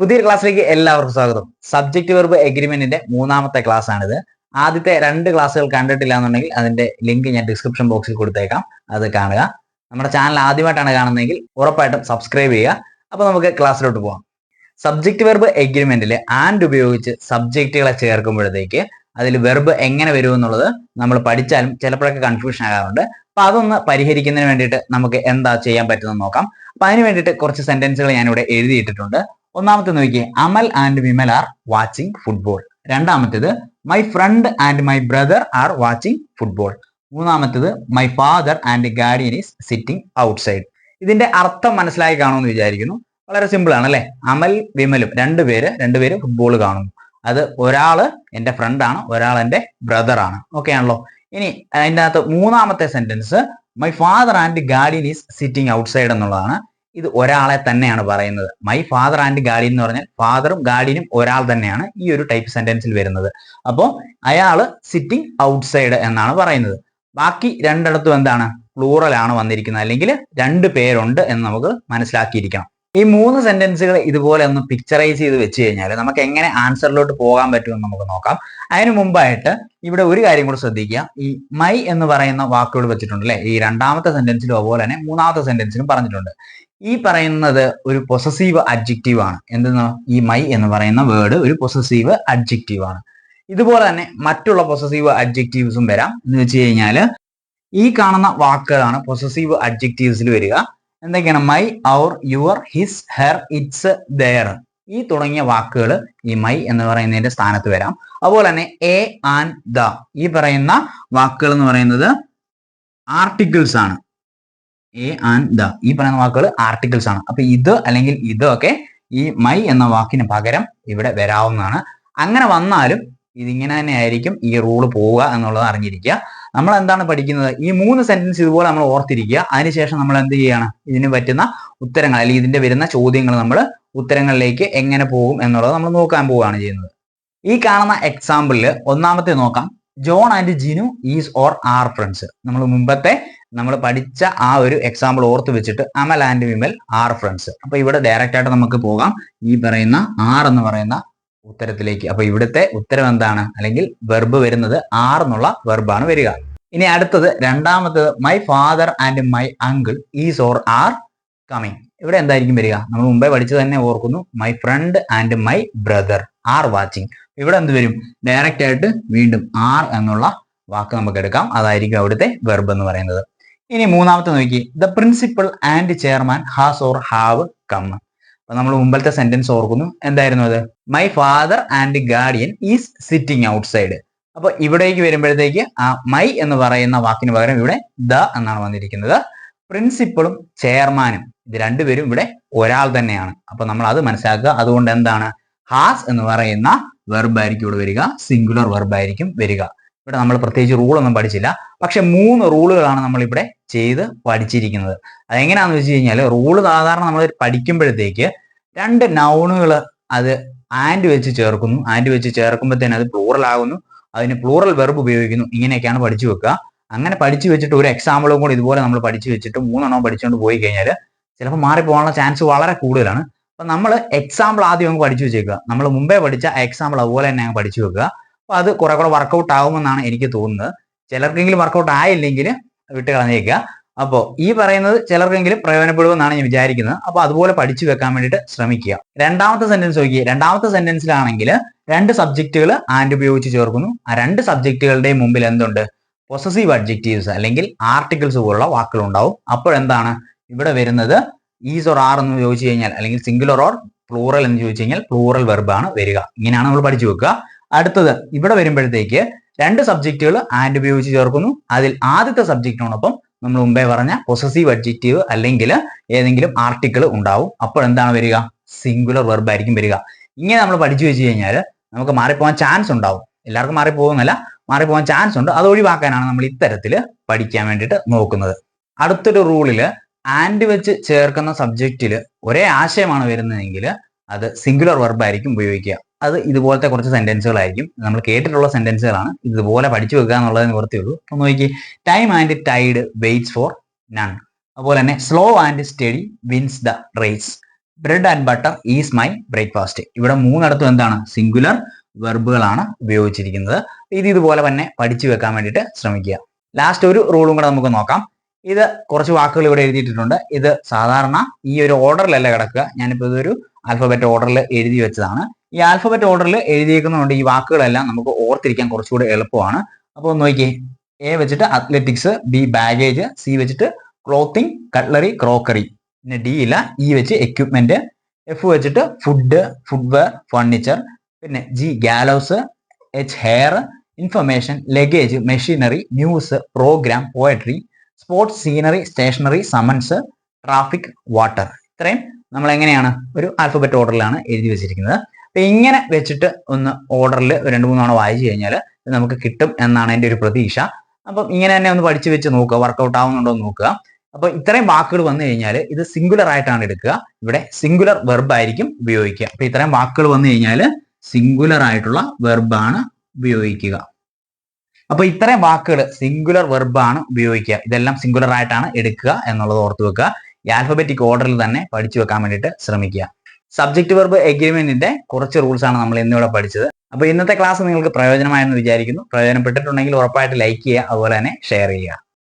പുതിയൊരു ക്ലാസ്സിലേക്ക് എല്ലാവർക്കും സ്വാഗതം. സബ്ജക്ട് വെർബ് എഗ്രിമെന്റിന്റെ മൂന്നാമത്തെ ക്ലാസ് ആണിത്. ആദ്യത്തെ രണ്ട് ക്ലാസ്സുകൾ കണ്ടിട്ടില്ല എന്നുണ്ടെങ്കിൽ അതിന്റെ ലിങ്ക് ഞാൻ ഡിസ്ക്രിപ്ഷൻ ബോക്സിൽ കൊടുത്തേക്കാം. അത് കാണുക. നമ്മുടെ ചാനൽ ആദ്യമായിട്ടാണ് കാണുന്നതെങ്കിൽ ഉറപ്പായിട്ടും സബ്സ്ക്രൈബ് ചെയ്യുക. അപ്പൊ നമുക്ക് ക്ലാസ്സിലോട്ട് പോകാം സബ്ജക്ട് വെർബ് എഗ്രിമെന്റിൽ ആൻഡ് ഉപയോഗിച്ച് സബ്ജക്റ്റുകളെ ചേർക്കുമ്പോഴത്തേക്ക് അതിൽ വെർബ് എങ്ങനെ വരും എന്നുള്ളത് നമ്മൾ പഠിച്ചാലും ചിലപ്പോഴൊക്കെ കൺഫ്യൂഷൻ ആകാറുണ്ട്. അപ്പൊ അതൊന്ന് പരിഹരിക്കുന്നതിന് വേണ്ടിയിട്ട് നമുക്ക് എന്താ ചെയ്യാൻ പറ്റുന്നത് നോക്കാം. അപ്പൊ അതിന് വേണ്ടിയിട്ട് കുറച്ച് സെന്റൻസുകൾ ഞാനിവിടെ എഴുതിയിട്ടിട്ടുണ്ട്. ഒന്നാമത്തെ നോക്കിയേ Amal and Vimal are watching football രണ്ടാമത്തേത് my friend and my brother are watching football മൂന്നാമത്തേത് my father and guardian is sitting outside ഇതിന്റെ അർത്ഥം മനസ്സിലായി കാണുമെന്ന് വിചാരിക്കുന്നു. വളരെ സിമ്പിൾ ആണ് അല്ലെ? അമൽ വിമലും രണ്ടുപേര് രണ്ടുപേര് ഫുട്ബോൾ കാണുന്നു. അത് ഒരാൾ എന്റെ ഫ്രണ്ടാണ് ഒരാൾ എന്റെ ആണ്. ഓക്കെ ആണല്ലോ? ഇനി അതിന്റെ അകത്ത് മൂന്നാമത്തെ sentence my father and guardian is sitting outside എന്നുള്ളതാണ്. ഇത് ഒരാളെ തന്നെയാണ് പറയുന്നത്. മൈ ഫാദർ ആൻഡ് ഗാർഡിയൻ എന്ന് പറഞ്ഞാൽ ഫാദറും ഗാർഡിയനും ഒരാൾ തന്നെയാണ് ഈ ഒരു ടൈപ്പ് സെന്റൻസിൽ വരുന്നത്. അപ്പോൾ അയാൾ സിറ്റിംഗ് ഔട്ട്സൈഡ് എന്നാണ് പറയുന്നത്. ബാക്കി രണ്ടിടത്തും എന്താണ്? പ്ലൂറൽ ആണ് വന്നിരിക്കുന്നത്. അല്ലെങ്കിൽ രണ്ട് പേരുണ്ട് എന്ന് നമുക്ക് മനസ്സിലാക്കിയിരിക്കണം. ഈ മൂന്ന് സെന്റൻസുകൾ ഇതുപോലെ ഒന്ന് പിക്ചറൈസ് ചെയ്ത് വെച്ച് കഴിഞ്ഞാൽ നമുക്ക് എങ്ങനെ ആൻസറിലോട്ട് പോകാൻ പറ്റുമെന്ന് നമുക്ക് നോക്കാം. അതിനു മുമ്പായിട്ട് ഇവിടെ ഒരു കാര്യം കൂടി ശ്രദ്ധിക്കുക. ഈ മൈ എന്ന് പറയുന്ന വാക്കുകൾ വെച്ചിട്ടുണ്ട് അല്ലെ? ഈ രണ്ടാമത്തെ സെന്റൻസിലും അതുപോലെ തന്നെ മൂന്നാമത്തെ സെന്റൻസിലും പറഞ്ഞിട്ടുണ്ട്. ഈ പറയുന്നത് ഒരു പൊസസീവ് അഡ്ജക്റ്റീവ് ആണ്. എന്തെന്ന്? ഈ മൈ എന്ന് പറയുന്ന വേർഡ് ഒരു പൊസസീവ് അഡ്ജക്റ്റീവ് ആണ്. ഇതുപോലെ തന്നെ മറ്റുള്ള പൊസസീവ് അഡ്ജക്റ്റീവ്സും വരാം. എന്ന് വെച്ച് കഴിഞ്ഞാൽ ഈ കാണുന്ന വാക്കുകളാണ് പൊസസീവ് അഡ്ജക്റ്റീവ്സിൽ വരിക. എന്തൊക്കെയാണ്? My our your his her its their ഈ തുടങ്ങിയ വാക്കുകൾ ഈ മൈ എന്ന് പറയുന്നതിന്റെ സ്ഥാനത്ത് വരാം. അതുപോലെ തന്നെ എ ആൻഡ് ദ ഈ പറയുന്ന വാക്കുകൾ എന്ന് പറയുന്നത് ആർട്ടിക്കിൾസ് ആണ്. എ ആൻഡ് ദ ഈ പറയുന്ന വാക്കുകൾ ആർട്ടിക്കിൾസ് ആണ്. അപ്പൊ ഇത് അല്ലെങ്കിൽ ഇതൊക്കെ ഈ മൈ എന്ന വാക്കിന് പകരം ഇവിടെ വരാവുന്നതാണ്. അങ്ങനെ വന്നാലും ഇതിങ്ങനെ തന്നെ ആയിരിക്കും ഈ റൂൾ പോവുക എന്നുള്ളത് അറിഞ്ഞിരിക്കുക. നമ്മൾ എന്താണ് പഠിക്കുന്നത്? ഈ മൂന്ന് സെന്റൻസ് ഇതുപോലെ നമ്മൾ ഓർത്തിരിക്കുക. അതിനുശേഷം നമ്മൾ എന്ത് ചെയ്യാണ്? ഇതിന് പറ്റുന്ന ഉത്തരങ്ങൾ അല്ലെങ്കിൽ ഇതിന്റെ വരുന്ന ചോദ്യങ്ങൾ നമ്മൾ ഉത്തരങ്ങളിലേക്ക് എങ്ങനെ പോകും എന്നുള്ളത് നമ്മൾ നോക്കാൻ പോവുകയാണ് ചെയ്യുന്നത്. ഈ കാണുന്ന എക്സാമ്പിളിൽ ഒന്നാമത്തെ നോക്കാം. John and Jinu is or are friends നമ്മൾ മുമ്പത്തെ നമ്മൾ പഠിച്ച ആ ഒരു എക്സാമ്പിൾ ഓർത്ത് വെച്ചിട്ട് Amal and Vimal are friends അപ്പൊ ഇവിടെ ഡയറക്റ്റ് ആയിട്ട് നമുക്ക് പോകാം. ഈ പറയുന്ന ആർ എന്ന് പറയുന്ന ഉത്തരത്തിലേക്ക്. അപ്പൊ ഇവിടുത്തെ ഉത്തരം എന്താണ്? അല്ലെങ്കിൽ വെർബ് വരുന്നത് ആർ എന്നുള്ള വെർബാണ് വരിക. ഇനി അടുത്തത് രണ്ടാമത്തത് my father and my uncle is or are coming ഇവിടെ എന്തായിരിക്കും വരിക? നമ്മൾ മുമ്പേ പഠിച്ചു തന്നെ ഓർക്കുന്നു. My friend and my brother are watching ഇവിടെ എന്ത് വരും? ഡയറക്റ്റ് ആയിട്ട് വീണ്ടും ആർ എന്നുള്ള വാക്ക് നമുക്ക് എടുക്കാം. അതായിരിക്കും അവിടുത്തെ വെർബ് എന്ന് പറയുന്നത്. ഇനി മൂന്നാമത്തെ നോക്കി. The principal and chairman has or have come അപ്പൊ നമ്മൾ മുമ്പത്തെ സെന്റൻസ് ഓർക്കുന്നു. എന്തായിരുന്നു അത്? My father and guardian is sitting outside അപ്പൊ ഇവിടേക്ക് വരുമ്പോഴത്തേക്ക് ആ മൈ എന്ന് പറയുന്ന വാക്കിന് പകരം ഇവിടെ ദ എന്നാണ് വന്നിരിക്കുന്നത്. പ്രിൻസിപ്പളും ചെയർമാനും ഇത് രണ്ടുപേരും ഇവിടെ ഒരാൾ തന്നെയാണ്. അപ്പൊ നമ്മൾ അത് മനസ്സിലാക്കുക. അതുകൊണ്ട് എന്താണ്? ഹാസ് എന്ന് പറയുന്ന വെർബ് ആയിരിക്കും ഇവിടെ വരിക. സിംഗുലർ വെർബ് ആയിരിക്കും വരിക. ഇവിടെ നമ്മൾ പ്രത്യേകിച്ച് റൂളൊന്നും പഠിച്ചില്ല. പക്ഷെ മൂന്ന് റൂളുകളാണ് നമ്മൾ ഇവിടെ ചെയ്ത് പഠിച്ചിരിക്കുന്നത്. അതെങ്ങനെയാണെന്ന് വെച്ച് കഴിഞ്ഞാൽ റൂൾ സാധാരണ നമ്മൾ പഠിക്കുമ്പോഴത്തേക്ക് രണ്ട് നൗണുകൾ അത് ആൻഡ് വെച്ച് ചേർക്കുന്നു. ആൻഡ് വെച്ച് ചേർക്കുമ്പോഴത്തേന് അത് പ്ലൂറൽ ആകുന്നു. അതിന് പ്ലൂറൽ വെർബ് ഉപയോഗിക്കുന്നു. ഇങ്ങനെയൊക്കെയാണ് പഠിച്ചു വെക്കുക. അങ്ങനെ പഠിച്ചു വെച്ചിട്ട് ഒരു എക്സാമ്പിളും കൂടി ഇതുപോലെ നമ്മൾ പഠിച്ചു വെച്ചിട്ട് മൂന്നെണ്ണം പഠിച്ചുകൊണ്ട് പോയി കഴിഞ്ഞാൽ ചിലപ്പോൾ മാറിപ്പോകാനുള്ള ചാൻസ് വളരെ കൂടുതലാണ്. അപ്പൊ നമ്മൾ എക്സാമ്പിൾ ആദ്യം അങ്ങ് പഠിച്ചു വെച്ചേക്കുക. നമ്മൾ മുമ്പേ പഠിച്ച എക്സാമ്പിൾ അതുപോലെ തന്നെ അങ്ങ് പഠിച്ചു വെക്കുക. അപ്പോൾ അത് കുറെ കൂടെ വർക്കൗട്ട് ആകുമെന്നാണ് എനിക്ക് തോന്നുന്നത്. ചിലർക്കെങ്കിലും വർക്കൗട്ട് ആയില്ലെങ്കിൽ വിട്ട് കളഞ്ഞേക്കുക അപ്പോൾ ഈ പറയുന്നത് ചിലർക്കെങ്കിലും പ്രയോജനപ്പെടുമെന്നാണ് ഞാൻ വിചാരിക്കുന്നത്. അപ്പോൾ അതുപോലെ പഠിച്ചു വെക്കാൻ വേണ്ടിയിട്ട് ശ്രമിക്കുക. രണ്ടാമത്തെ സെന്റൻസ് നോക്കി രണ്ടാമത്തെ സെന്റൻസിലാണെങ്കിൽ രണ്ട് സബ്ജക്റ്റുകൾ ആൻഡ് ഉപയോഗിച്ച് ചേർക്കുന്നു. ആ രണ്ട് സബ്ജക്റ്റുകളുടെയും മുമ്പിൽ എന്തുണ്ട്? പൊസസീവ് അഡ്ജക്റ്റീവ്സ് അല്ലെങ്കിൽ ആർട്ടിക്കിൾസ് പോലുള്ള വാക്കുകൾ ഉണ്ടാവും. അപ്പോഴെന്താണ് ഇവിടെ വരുന്നത് ഈസ് ഓർ ആർ എന്ന് ചോദിച്ചു കഴിഞ്ഞാൽ അല്ലെങ്കിൽ സിംഗുലർ ഓർ പ്ലൂറൽ എന്ന് ചോദിച്ചു കഴിഞ്ഞാൽ പ്ലൂറൽ വെർബാണ് വരിക. ഇങ്ങനെയാണ് നമ്മൾ പഠിച്ചു വെക്കുക. അടുത്തത് ഇവിടെ വരുമ്പോഴത്തേക്ക് രണ്ട് സബ്ജക്റ്റുകൾ ആൻഡ് ഉപയോഗിച്ച് ചേർക്കുന്നു. അതിൽ ആദ്യത്തെ സബ്ജക്റ്റിനോടൊപ്പം നമ്മൾ മുമ്പേ പറഞ്ഞ പൊസസീവ് അഡ്ജക്റ്റീവ് അല്ലെങ്കിൽ ഏതെങ്കിലും ആർട്ടിക്കിൾ ഉണ്ടാവും. അപ്പോൾ എന്താണ് വരിക? സിംഗുലർ വെർബ് ആയിരിക്കും വരിക. ഇങ്ങനെ നമ്മൾ പഠിച്ചു വെച്ച് കഴിഞ്ഞാൽ നമുക്ക് മാറിപ്പോകാൻ ചാൻസ് ഉണ്ടാവും. എല്ലാവർക്കും മാറിപ്പോകുന്നല്ല മാറിപ്പോകാൻ ചാൻസ് ഉണ്ട്. അത് ഒഴിവാക്കാനാണ് നമ്മൾ ഇത്തരത്തിൽ പഠിക്കാൻ വേണ്ടിയിട്ട് നോക്കുന്നത്. അടുത്തൊരു റൂളിൽ ആൻഡ് വെച്ച് ചേർക്കുന്ന സബ്ജക്റ്റിൽ ഒരേ ആശയമാണ് വരുന്നതെങ്കിൽ അത് സിംഗുലർ വെർബായിരിക്കും ഉപയോഗിക്കുക. അത് ഇതുപോലത്തെ കുറച്ച് സെന്റൻസുകളായിരിക്കും നമ്മൾ കേട്ടിട്ടുള്ള സെന്റൻസുകളാണ് ഇതുപോലെ പഠിച്ചു വെക്കുക എന്നുള്ളത് നിവർത്തിയേ ഉള്ളൂ. അപ്പൊ നോക്കി time and tide waits for none അതുപോലെ തന്നെ slow and steady wins the race bread and butter is my breakfast ഇവിടെ മൂന്നിടത്തും എന്താണ്? സിംഗുലർ വെർബുകളാണ് ഉപയോഗിച്ചിരിക്കുന്നത്. ഇത് ഇതുപോലെ തന്നെ പഠിച്ചു വെക്കാൻ വേണ്ടിയിട്ട് ശ്രമിക്കുക. ലാസ്റ്റ് ഒരു റൂളും കൂടെ നമുക്ക് നോക്കാം. ഇത് കുറച്ച് വാക്കുകൾ ഇവിടെ എഴുതിയിട്ടുണ്ട് ഇത് സാധാരണ ഈ ഒരു ഓർഡറിലല്ല കിടക്കുക? ഞാനിപ്പോൾ ഇതൊരു ആൽഫബറ്റ് ഓർഡറിൽ എഴുതി വെച്ചതാണ്. ഈ ആൽഫബറ്റ് ഓർഡറിൽ എഴുതിയിരിക്കുന്നതുകൊണ്ട് ഈ വാക്കുകളെല്ലാം നമുക്ക് ഓർത്തിരിക്കാൻ കുറച്ചുകൂടി എളുപ്പമാണ്. അപ്പോൾ നോക്കിയേ. എ വെച്ചിട്ട് അത്ലറ്റിക്സ് ബി ബാഗേജ് സി വെച്ചിട്ട് ക്ലോത്തിങ് കട്ട്ലറി ക്രോക്കറി പിന്നെ ഡി ഇല്ല ഇ വെച്ച് എക്യുപ്മെന്റ് എഫ് വെച്ചിട്ട് ഫുഡ് ഫുഡ്വെയർ ഫർണിച്ചർ പിന്നെ G gallows H hair information luggage machinery news programme poetry sports scenery stationery summons traffic water ഇത്രയും നമ്മൾ എങ്ങനെയാണ് ഒരു ആൽഫബറ്റ് ഓർഡറിലാണ് എഴുതി വെച്ചിരിക്കുന്നത്. ഇങ്ങനെ വെച്ചിട്ട് ഒന്ന് ഓർഡറിൽ രണ്ട് മൂന്നോണം വായിച്ചു കഴിഞ്ഞാൽ നമുക്ക് കിട്ടും എന്നാണ് എന്റെ ഒരു പ്രതീക്ഷ. അപ്പം ഇങ്ങനെ തന്നെ ഒന്ന് പഠിച്ചു വെച്ച് നോക്കുക വർക്കൗട്ട് ആവുന്നുണ്ടോ എന്ന് നോക്കുക. അപ്പൊ ഇത്രയും വാക്കുകൾ വന്നു കഴിഞ്ഞാൽ ഇത് സിംഗുലർ ആയിട്ടാണ് എടുക്കുക. ഇവിടെ സിംഗുലർ വെർബ് ആയിരിക്കും ഉപയോഗിക്കുക. അപ്പൊ ഇത്രയും വാക്കുകൾ വന്നു കഴിഞ്ഞാൽ സിംഗുലർ ആയിട്ടുള്ള വെർബാണ് ഉപയോഗിക്കുക. അപ്പൊ ഇത്രയും വാക്കുകൾ സിംഗുലർ വെർബാണ് ഉപയോഗിക്കുക. ഇതെല്ലാം സിംഗുലർ ആയിട്ടാണ് എടുക്കുക എന്നുള്ളത് ഓർത്ത് വെക്കുക. ഈ ആൽഫബറ്റിക് ഓർഡറിൽ തന്നെ പഠിച്ചു വെക്കാൻ വേണ്ടിയിട്ട് ശ്രമിക്കുക. സബ്ജക്ട് വെർബ് എഗ്രിമെന്റിന്റെ കുറച്ച് റൂൾസ് ആണ് നമ്മൾ ഇന്നിവിടെ പഠിച്ചത്. അപ്പൊ ഇന്നത്തെ ക്ലാസ് നിങ്ങൾക്ക് പ്രയോജനമായെന്ന് വിചാരിക്കുന്നു. പ്രയോജനപ്പെട്ടിട്ടുണ്ടെങ്കിൽ ഉറപ്പായിട്ട് ലൈക്ക് ചെയ്യുക അതുപോലെ തന്നെ ഷെയർ ചെയ്യുക.